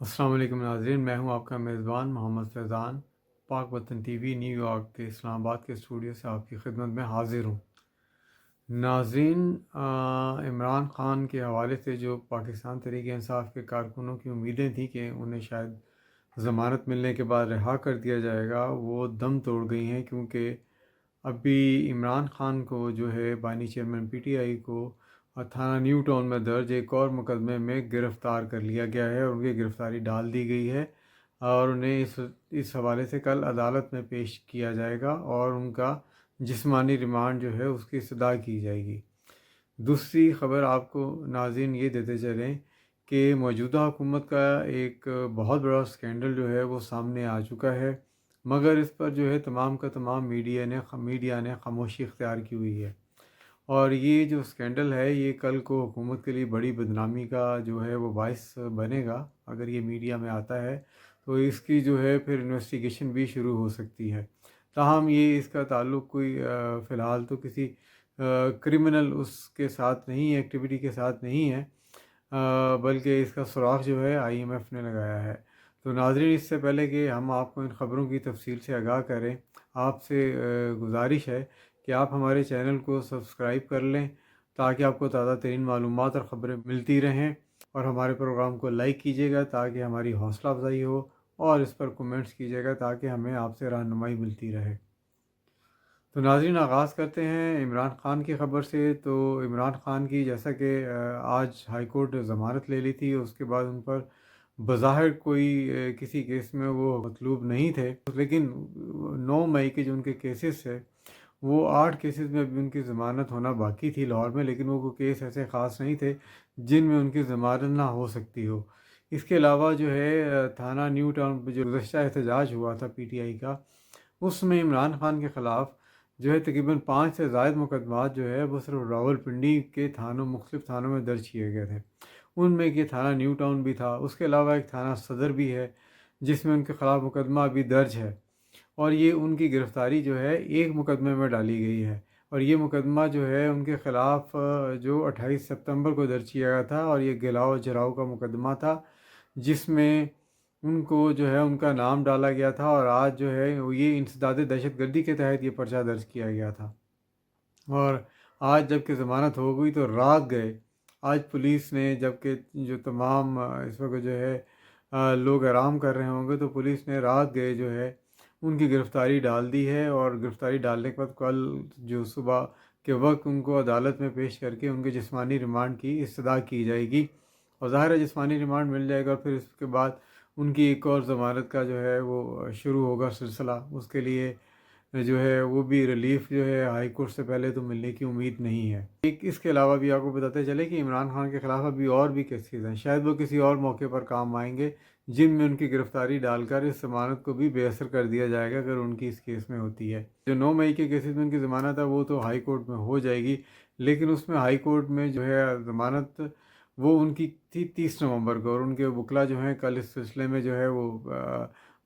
السلام علیکم ناظرین، میں ہوں آپ کا میزبان محمد فیضان، پاک وطن ٹی وی، نیو یارک کے اسلام آباد کے اسٹوڈیو سے آپ کی خدمت میں حاضر ہوں۔ ناظرین عمران خان کے حوالے سے جو پاکستان تحریک انصاف کے کارکنوں کی امیدیں تھیں کہ انہیں شاید ضمانت ملنے کے بعد رہا کر دیا جائے گا، وہ دم توڑ گئی ہیں کیونکہ ابھی عمران خان کو جو ہے بانی چیئرمین پی ٹی آئی کو اور تھانہ نیو ٹاؤن میں درج ایک اور مقدمے میں گرفتار کر لیا گیا ہے اور ان کی گرفتاری ڈال دی گئی ہے اور انہیں اس اس حوالے سے کل عدالت میں پیش کیا جائے گا اور ان کا جسمانی ریمانڈ جو ہے اس کی صدا کی جائے گی۔ دوسری خبر آپ کو ناظرین یہ دیتے چلیں کہ موجودہ حکومت کا ایک بہت بڑا اسکینڈل جو ہے وہ سامنے آ چکا ہے، مگر اس پر جو ہے تمام کا تمام میڈیا نے میڈیا نے خاموشی اختیار کی ہوئی ہے۔ اور یہ جو اسکینڈل ہے، یہ کل کو حکومت کے لیے بڑی بدنامی کا جو ہے وہ باعث بنے گا، اگر یہ میڈیا میں آتا ہے تو اس کی جو ہے پھر انویسٹیگیشن بھی شروع ہو سکتی ہے۔ تاہم، یہ اس کا تعلق کوئی فی الحال تو کسی کرمنل اس کے ساتھ نہیں ایکٹیویٹی کے ساتھ نہیں ہے بلکہ اس کا سراغ جو ہے آئی ایم ایف نے لگایا ہے۔ تو ناظرین، اس سے پہلے کہ ہم آپ کو ان خبروں کی تفصیل سے آگاہ کریں، آپ سے گزارش ہے کہ آپ ہمارے چینل کو سبسکرائب کر لیں تاکہ آپ کو تازہ ترین معلومات اور خبریں ملتی رہیں اور ہمارے پروگرام کو لائک کیجیے گا تاکہ ہماری حوصلہ افزائی ہو اور اس پر کومنٹس کیجیے گا تاکہ ہمیں آپ سے رہنمائی ملتی رہے۔ تو ناظرین، آغاز کرتے ہیں عمران خان کی خبر سے۔ تو عمران خان کی جیسا کہ آج ہائی کورٹ ضمانت لے لی تھی، اس کے بعد ان پر بظاہر کوئی کسی کیس میں وہ مطلوب نہیں تھے۔ لیکن نو مئی کے جو ان کے کیسز ہے وہ آٹھ کیسز میں ابھی ان کی ضمانت ہونا باقی تھی لاہور میں، لیکن وہ کوئی کیس ایسے خاص نہیں تھے جن میں ان کی ضمانت نہ ہو سکتی ہو۔ اس کے علاوہ جو ہے، تھانہ نیو ٹاؤن پہ جو گزشتہ احتجاج ہوا تھا پی ٹی آئی کا، اس میں عمران خان کے خلاف جو ہے تقریباً پانچ سے زائد مقدمات جو ہے، وہ صرف راول پنڈی کے تھانوں، مختلف تھانوں میں درج کیے گئے تھے۔ ان میں کہ تھانہ نیو ٹاؤن بھی تھا، اس کے علاوہ ایک تھانہ صدر بھی ہے، جس میں ان کے خلاف مقدمہ ابھی درج ہے۔ اور یہ ان کی گرفتاری جو ہے ایک مقدمے میں ڈالی گئی ہے۔ اور یہ مقدمہ جو ہے ان کے خلاف جو اٹھائیس ستمبر کو درج کیا گیا تھا اور یہ گلاؤ جراؤ کا مقدمہ تھا، جس میں ان کو جو ہے ان کا نام ڈالا گیا تھا اور آج جو ہے یہ انسداد دہشت گردی کے تحت یہ پرچہ درج کیا گیا تھا۔ اور آج جبکہ ضمانت ہو گئی تو رات گئے۔ آج پولیس نے جبکہ جو تمام اس وقت جو ہے لوگ آرام کر رہے ہوں گے تو پولیس نے رات گئے جو ہے ان کی گرفتاری ڈال دی ہے اور گرفتاری ڈالنے کے بعد کل جو صبح کے وقت ان کو عدالت میں پیش کر کے ان کے جسمانی ریمانڈ کی استدا کی جائے گی اور ظاہر جسمانی ریمانڈ مل جائے گا اور پھر اس کے بعد ان کی ایک اور ضمانت کا جو ہے وہ شروع ہوگا سلسلہ اس کے لیے جو ہے وہ بھی ریلیف جو ہے ہائی کورٹ سے پہلے تو ملنے کی امید نہیں ہے۔ ایک اس کے علاوہ بھی آپ کو بتاتے چلے کہ عمران خان کے خلاف ابھی اور بھی کیسز ہیں، شاید وہ کسی اور موقع پر کام آئیں گے جن میں ان کی گرفتاری ڈال کر اس ضمانت کو بھی بے اثر کر دیا جائے گا اگر ان کی اس کیس میں ہوتی ہے۔ جو نو مئی کے کیسز میں ان کی ضمانت ہے وہ تو ہائی کورٹ میں ہو جائے گی، لیکن اس میں ہائی کورٹ میں جو ہے ضمانت وہ ان کی تھی تیس نومبر کو اور ان کے وکلا جو ہیں کل اس سلسلے میں جو ہے وہ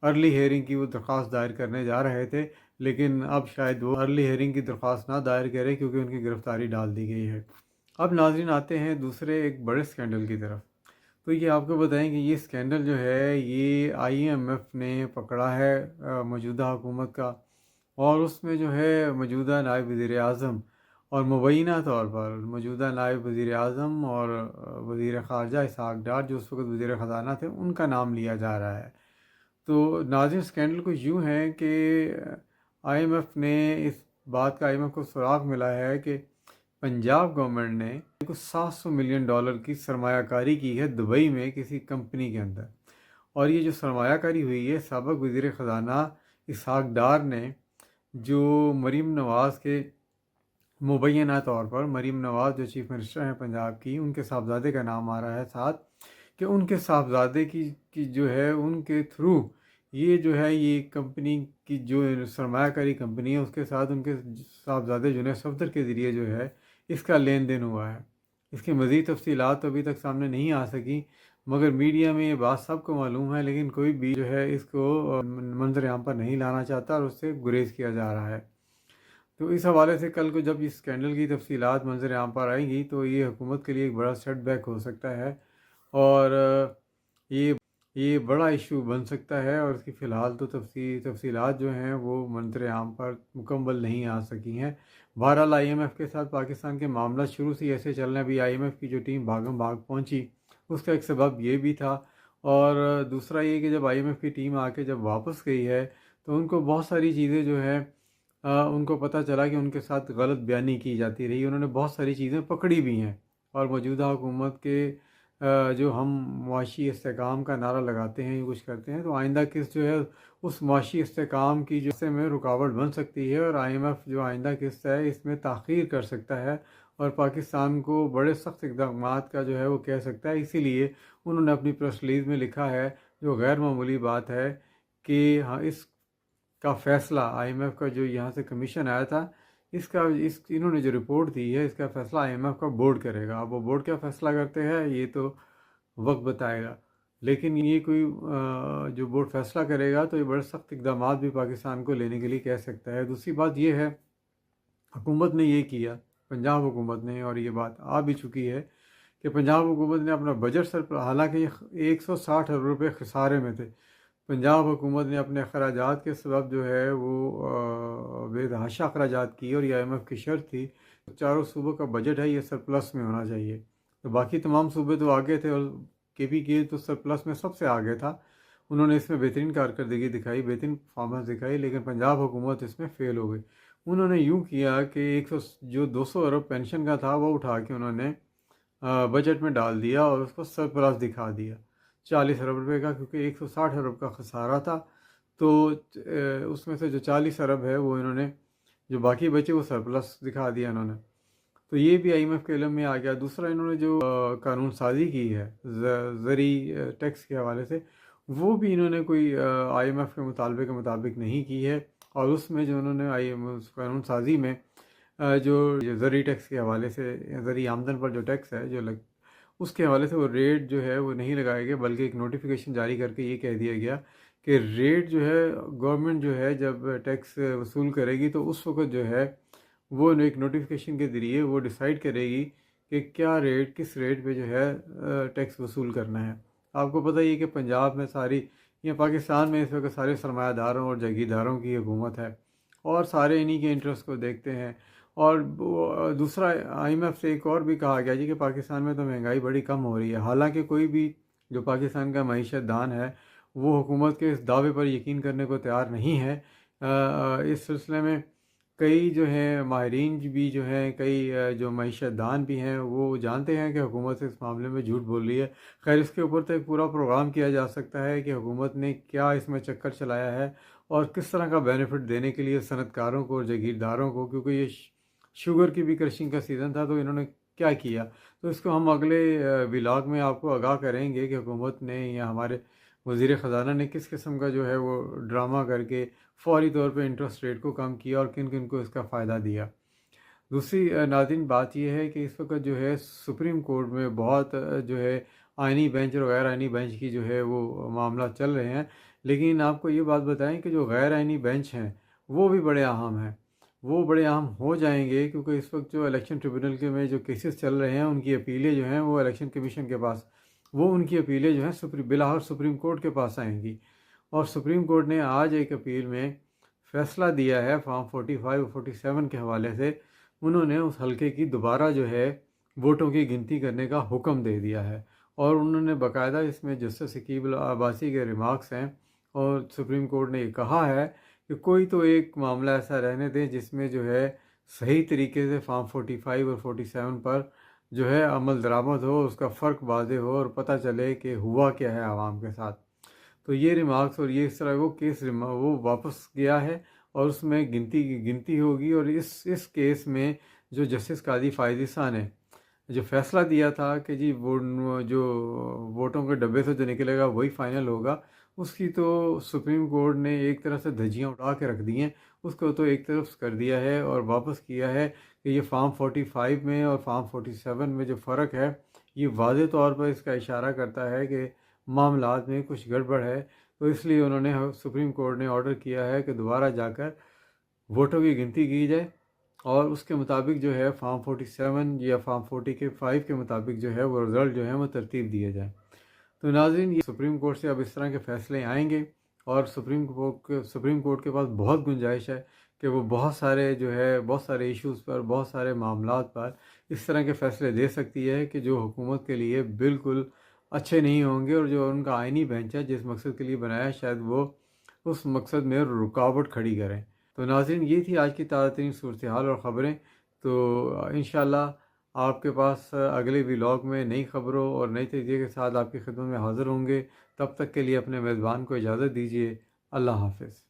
ارلی ہیئرنگ کی وہ درخواست دائر کرنے جا رہے تھے، لیکن اب شاید وہ ارلی ہیئرنگ کی درخواست نہ دائر کرے کیونکہ ان کی گرفتاری ڈال دی گئی ہے۔ اب ناظرین آتے ہیں دوسرے ایک بڑے اسکینڈل کی طرف۔ تو یہ آپ کو بتائیں کہ یہ اسکینڈل جو ہے، یہ آئی ایم ایف نے پکڑا ہے موجودہ حکومت کا۔ اور اس میں جو ہے موجودہ نائب وزیر اعظم اور مبینہ طور پر موجودہ نائب وزیر اعظم اور وزیر خارجہ اسحاق ڈار جو اس وقت وزیر خزانہ تھے، ان کا نام لیا جا رہا ہے۔ تو ناظرین، اسکینڈل کو یوں ہے کہ آئی ایم ایف نے اس بات کا، آئی ایم ایف کو سراغ ملا ہے کہ پنجاب گورنمنٹ نے کو سات سو ملین ڈالر کی سرمایہ کاری کی ہے دبئی میں کسی کمپنی کے اندر۔ اور یہ جو سرمایہ کاری ہوئی ہے، سابق وزیر خزانہ اسحاق ڈار نے، جو مریم نواز کے مبینہ طور پر، مریم نواز جو چیف منسٹر ہیں پنجاب کی، ان کے صاحبزادے کا نام آ رہا ہے ساتھ، کہ ان کے صاحبزادے کی کی جو ہے، ان کے تھرو یہ جو ہے، یہ کمپنی کی جو سرمایہ کاری کمپنی ہے، اس کے ساتھ ان کے صاحبزادے جنید صفدر کے ذریعے جو ہے اس کا لین دین ہوا ہے۔ اس کی مزید تفصیلات تو ابھی تک سامنے نہیں آ سکی مگر میڈیا میں یہ بات سب کو معلوم ہے، لیکن کوئی بھی جو ہے اس کو منظر عام پر نہیں لانا چاہتا اور اس سے گریز کیا جا رہا ہے۔ تو اس حوالے سے کل کو جب اس اسکینڈل کی تفصیلات منظر عام پر آئیں گی تو یہ حکومت کے لیے ایک بڑا سیٹ بیک ہو سکتا ہے اور یہ یہ بڑا ایشو بن سکتا ہے اور اس کی فی الحال تو تفصیل، تفصیلات جو ہیں وہ منظر عام پر مکمل نہیں آ سکی ہیں۔ بہرحال آئی ایم ایف کے ساتھ پاکستان کے معاملہ شروع سے ایسے چل رہے ہیں۔ ابھی آئی ایم ایف کی جو ٹیم بھاگم بھاگ پہنچی، اس کا ایک سبب یہ بھی تھا۔ اور دوسرا یہ کہ جب آئی ایم ایف کی ٹیم آ کے جب واپس گئی ہے، تو ان کو بہت ساری چیزیں جو ہے ان کو پتہ چلا کہ ان کے ساتھ غلط بیانی کی جاتی رہی۔ انہوں نے بہت ساری چیزیں پکڑی بھی ہیں۔ اور موجودہ حکومت کے جو ہم معاشی استحکام کا نعرہ لگاتے ہیں کچھ کرتے ہیں، تو آئندہ قسط جو ہے، اس معاشی استحکام کی جو سے میں رکاوٹ بن سکتی ہے اور آئی ایم ایف جو آئندہ قسط ہے، اس میں تاخیر کر سکتا ہے اور پاکستان کو بڑے سخت اقدامات کا جو ہے وہ کہہ سکتا ہے۔ اسی لیے انہوں نے اپنی پریس ریلیز میں لکھا ہے، جو غیر معمولی بات ہے، کہ ہاں، اس کا فیصلہ آئی ایم ایف کا جو یہاں سے کمیشن آیا تھا اس کا، اس، انہوں نے جو رپورٹ دی ہے، اس کا فیصلہ آئی ایم ایف کا بورڈ کرے گا۔ اب وہ بورڈ کیا فیصلہ کرتے ہیں، یہ تو وقت بتائے گا۔ لیکن یہ کوئی جو بورڈ فیصلہ کرے گا تو یہ بڑے سخت اقدامات بھی پاکستان کو لینے کے لیے کہہ سکتا ہے۔ دوسری بات یہ ہے، حکومت نے یہ کیا، پنجاب حکومت نے، اور یہ بات آ بھی چکی ہے کہ پنجاب حکومت نے اپنا بجٹ سر حالانکہ ایک سو ساٹھ ارب روپے خسارے میں تھے۔ پنجاب حکومت نے اپنے اخراجات کے سبب جو ہے وہ بے تحاشا اخراجات کی اور یہ آئی ایم ایف کی شرط تھی۔ چاروں صوبوں کا بجٹ ہے، یہ سرپلس میں ہونا چاہیے۔ تو باقی تمام صوبے تو آگے تھے اور کے پی کے تو سرپلس میں سب سے آگے تھا۔ انہوں نے اس میں بہترین کارکردگی دکھائی، بہترین پرفارمنس دکھائی، لیکن پنجاب حکومت اس میں فیل ہو گئی۔ انہوں نے یوں کیا کہ ایک سو، جو دو سو ارب پینشن کا تھا، وہ اٹھا کے انہوں نے بجٹ میں ڈال دیا اور اس کو سرپلس دکھا دیا۔ چالیس ارب روپے کا، کیونکہ ایک سو ساٹھ ارب کا خسارہ تھا۔ تو اس میں سے جو چالیس ارب ہے، وہ انہوں نے، جو باقی بچے، وہ سرپلس دکھا دیا انہوں نے۔ تو یہ بھی آئی ایم ایف کے علم میں آ گیا۔ دوسرا، انہوں نے جو قانون سازی کی ہے زرعی ٹیکس کے حوالے سے، وہ بھی انہوں نے کوئی آئی ایم ایف کے مطالبے کے مطابق نہیں کی ہے۔ اور اس میں جو انہوں نے آئی ایم قانون سازی میں جو زرعی ٹیکس کے حوالے سے زرعی آمدن پر جو ٹیکس ہے، جو لگ اس کے حوالے سے وہ ریٹ جو ہے وہ نہیں لگائے گئے، بلکہ ایک نوٹیفیکیشن جاری کر کے یہ کہہ دیا گیا کہ ریٹ جو ہے گورنمنٹ جو ہے جب ٹیکس وصول کرے گی تو اس وقت جو ہے وہ ایک نوٹیفیکیشن کے ذریعے وہ ڈیسائیڈ کرے گی کہ کیا ریٹ کس ریٹ پہ جو ہے ٹیکس وصول کرنا ہے۔ آپ کو پتہ ہی ہے کہ پنجاب میں ساری یا پاکستان میں اس وقت سارے سرمایہ داروں اور جگیداروں کی حکومت ہے اور سارے انہی کے انٹرسٹ کو دیکھتے ہیں۔ اور دوسرا آئی ایم ایف سے ایک اور بھی کہا گیا جی کہ پاکستان میں تو مہنگائی بڑی کم ہو رہی ہے۔ حالانکہ کوئی بھی جو پاکستان کا معیشت دان ہے، وہ حکومت کے اس دعوے پر یقین کرنے کو تیار نہیں ہے۔ اس سلسلے میں کئی جو ہیں ماہرین بھی جو ہیں، کئی جو معیشت دان بھی ہیں، وہ جانتے ہیں کہ حکومت اس معاملے میں جھوٹ بول رہی ہے۔ خیر، اس کے اوپر تو ایک پورا پروگرام کیا جا سکتا ہے کہ حکومت نے کیا اس میں چکر چلایا ہے اور کس طرح کا بینیفٹ دینے کے لیے صنعت کاروں کو اور جگیرداروں کو، کیونکہ یہ شوگر کی بھی کرشنگ کا سیزن تھا تو انہوں نے کیا کیا؟ تو اس کو ہم اگلے ولاگ میں آپ کو آگاہ کریں گے کہ حکومت نے یا ہمارے وزیر خزانہ نے کس قسم کا جو ہے وہ ڈرامہ کر کے فوری طور پہ انٹرسٹ ریٹ کو کم کیا اور کن کن کو اس کا فائدہ دیا۔ دوسری ناظرین، بات یہ ہے کہ اس وقت جو ہے سپریم کورٹ میں بہت جو ہے آئینی بینچ اور غیر آئینی بینچ کی جو ہے وہ معاملات چل رہے ہیں۔ لیکن آپ کو یہ بات بتائیں کہ جو غیر آئینی بینچ ہیں وہ بھی بڑے اہم ہیں۔ وہ بڑے اہم ہو جائیں گے کیونکہ اس وقت جو الیکشن ٹریبونل کے میں جو کیسز چل رہے ہیں، ان کی اپیلیں جو ہیں وہ الیکشن کمیشن کے پاس، وہ ان کی اپیلیں جو ہیں سپری بلاہور سپریم کورٹ کے پاس آئیں گی۔ اور سپریم کورٹ نے آج ایک اپیل میں فیصلہ دیا ہے form forty five, forty seven کے حوالے سے۔ انہوں نے اس حلقے کی دوبارہ جو ہے ووٹوں کی گنتی کرنے کا حکم دے دیا ہے۔ اور انہوں نے باقاعدہ اس میں جسٹس ثقیب العباسی کے ریمارکس ہیں۔ اور سپریم کورٹ نے یہ کہا ہے کہ کوئی تو ایک معاملہ ایسا رہنے دیں جس میں جو ہے صحیح طریقے سے فارم فورٹی فائیو اور فورٹی سیون پر جو ہے عمل درآمد ہو، اس کا فرق واضح ہو اور پتہ چلے کہ ہوا کیا ہے عوام کے ساتھ۔ تو یہ ریمارکس اور یہ اس طرح وہ کیس وہ واپس گیا ہے اور اس میں گنتی گنتی ہوگی اور اس اس کیس میں جو جسٹس قاضی فائدی سان نے جو فیصلہ دیا تھا کہ جی وہ جو ووٹوں کے ڈبے سے جو نکلے گا وہی فائنل ہوگا اس کی تو سپریم کورٹ نے ایک طرح سے دھجیاں اٹھا کے رکھ دی ہیں۔ اس کو تو ایک طرف کر دیا ہے اور واپس کیا ہے کہ یہ فارم فورٹی فائیو میں اور فارم فورٹی سیون میں جو فرق ہے، یہ واضح طور پر اس کا اشارہ کرتا ہے کہ معاملات میں کچھ گڑبڑ ہے۔ تو اس لیے انہوں نے سپریم کورٹ نے آرڈر کیا ہے کہ دوبارہ جا کر ووٹوں کی گنتی کی جائے اور اس کے مطابق جو ہے فارم فورٹی سیون یا فارم فورٹی کے فائیو کے مطابق جو ہے وہ رزلٹ جو ہے وہ ترتیب دیے جائیں تو ناظرین، یہ سپریم کورٹ سے اب اس طرح کے فیصلے آئیں گے اور سپریم کورٹ سپریم کورٹ کے پاس بہت گنجائش ہے کہ وہ بہت سارے جو ہے، بہت سارے ایشوز پر، بہت سارے معاملات پر اس طرح کے فیصلے دے سکتی ہے کہ جو حکومت کے لیے بالکل اچھے نہیں ہوں گے اور جو ان کا آئینی بینچ ہے، جس مقصد کے لیے بنایا شاید وہ اس مقصد میں رکاوٹ کھڑی کریں۔ تو ناظرین، یہ تھی آج کی تازہ ترین صورتحال اور خبریں۔ تو انشاءاللہ آپ کے پاس اگلے ولاگ میں نئی خبروں اور نئی تجزیے کے ساتھ آپ کی خدمت میں حاضر ہوں گے۔ تب تک کے لیے اپنے میزبان کو اجازت دیجیے۔ اللہ حافظ۔